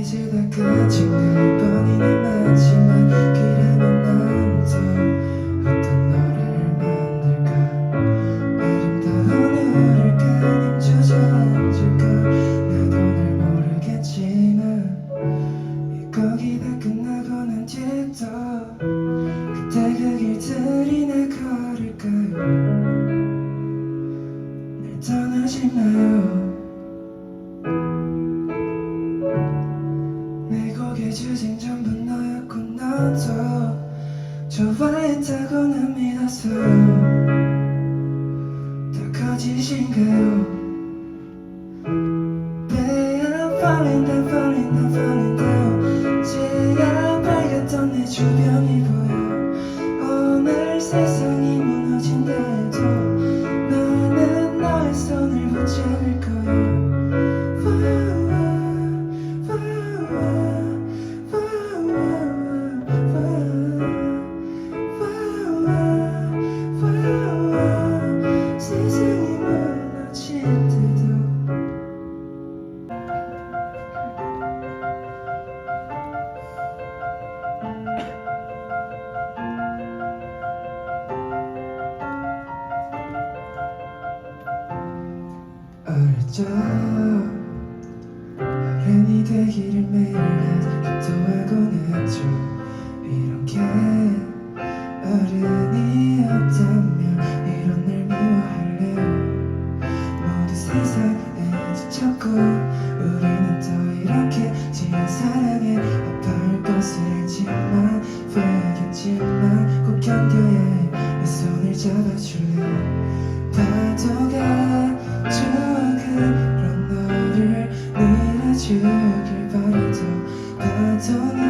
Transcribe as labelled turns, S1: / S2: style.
S1: 이제 다 끝인 것 뻔히는 맞지만 길하면 난더 어떤 너를 만들까? 아름다운 너를 가님 주저앉을까? 나도 날 모르겠지만 거기 다 끝나고 난 뒤에 그때 그 길들이나 걸을까요? 날 떠나지 마요? 너도 좋아했다고 난 믿었어요 다 거짓인가요 falling down, 제야 밝았던 내 주변이 보여. 오늘 세상이 무너진다 해도 나는 너의 손을 붙잡을 거야 적 어른이 되기를 매일 기도하곤 했죠. 이렇게 어른이 없다면 이런 날 미워할래요? 모두 세상에 지쳤고 우리는 더 이렇게 지은 사랑에 아파할 것을 알지만 후회하겠지만 꼭 견뎌야 해. 내 손을 잡아줄래 밀어주길 바라도 파도는